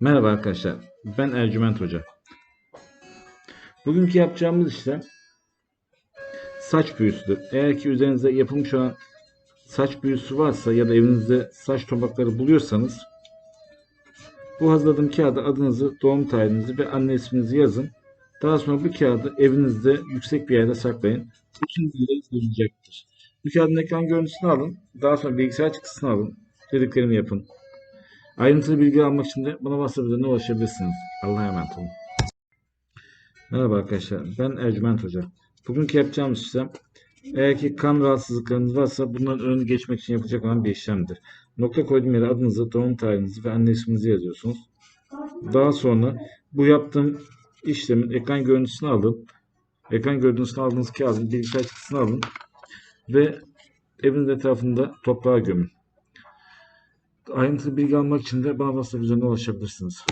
Merhaba arkadaşlar, ben Ercüment Hoca. Bugünkü yapacağımız işlem saç büyüsüdür. Eğer ki üzerinizde yapılmış olan saç büyüsü varsa ya da evinizde saç topakları buluyorsanız bu hazırladığım kağıda adınızı, doğum tarihinizi ve anne isminizi yazın. Daha sonra bu kağıdı evinizde yüksek bir yerde saklayın. Bütün bilgileriniz bulunacaktır. Bu kağıdın ekran görüntüsünü alın. Daha sonra bilgisayar çıktısını alın. Dediklerimi yapın. Ayrıntılı bilgi almak için de bana WhatsApp üzerinden ulaşabilirsiniz. Allah'a emanet olun. Merhaba arkadaşlar, ben Ercüment Hoca. Bugünkü yapacağımız işlem, eğer ki kan rahatsızlıklarınız varsa bunların önünü geçmek için yapılacak olan bir işlemdir. Nokta koyduğum yere adınızı, doğum tarihinizi ve anne isminizi yazıyorsunuz. Daha sonra bu yaptığım işlemin ekran görüntüsünü alın. Ekran görüntüsünü aldığınız kağıdın bilgisayar çıktısını alın. Ve eviniz etrafında toprağa gömün. Ayrıntılı bilgi almak için de bana WhatsApp üzerinden ulaşabilirsiniz.